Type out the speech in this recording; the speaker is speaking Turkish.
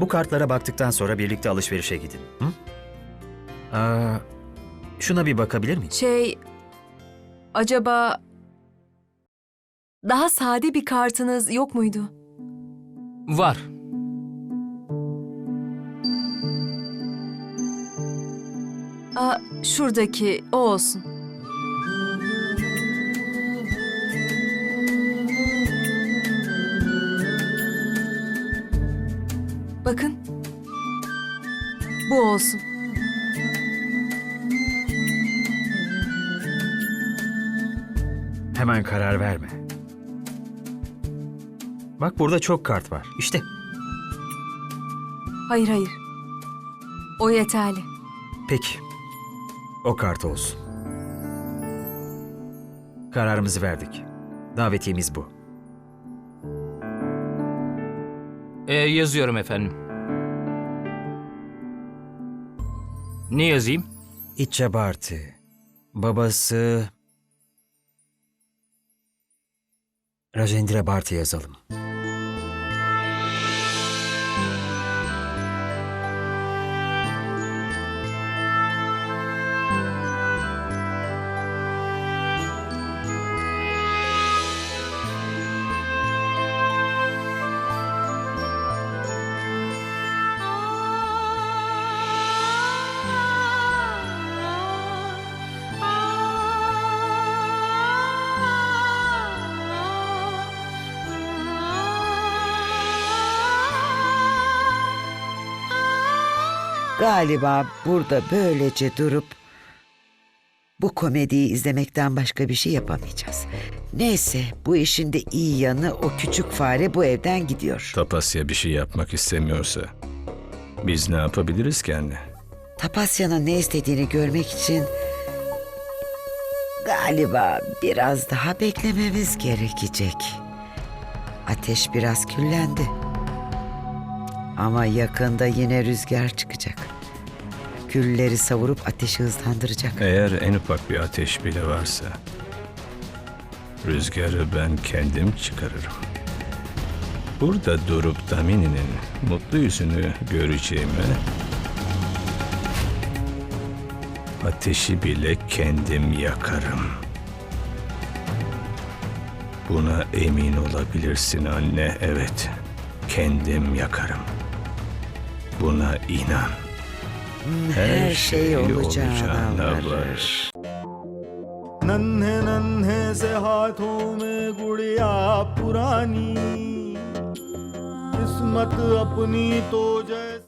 Bu kartlara baktıktan sonra birlikte alışverişe gidin. Hı? Aa, şuna bir bakabilir miyim? Şey, acaba daha sade bir kartınız yok muydu? Var. Aa, şuradaki o olsun. Bakın. Bu olsun. Hemen karar verme. Bak burada çok kart var. İşte Hayır hayır. O yeterli. peki. O kart olsun. Kararımızı verdik. Davetiyemiz bu. Ee, yazıyorum efendim. Ne yazayım? İtçe Barty. Babası... Rajendra Barty yazalım. Galiba burada böylece durup bu komediyi izlemekten başka bir şey yapamayacağız. Neyse bu işin de iyi yanı o küçük fare bu evden gidiyor. Tapasya bir şey yapmak istemiyorsa biz ne yapabiliriz ki anne? Tapasya'nın ne istediğini görmek için galiba biraz daha beklememiz gerekecek. Ateş biraz küllendi. Ama yakında yine rüzgar çıkacak. Külleri savurup ateşi hızlandıracak. Eğer en ufak bir ateş bile varsa rüzgarı ben kendim çıkarırım. Burada durup Damini'nin mutlu yüzünü göreceğime ateşi bile kendim yakarım. Buna emin olabilirsin anne. Evet, kendim yakarım. Buna inan. Her şey olacağına varır. var. नन्हे नन्हे से हाथों में गुड़िया पुरानी किस्मत अपनी तो जैसे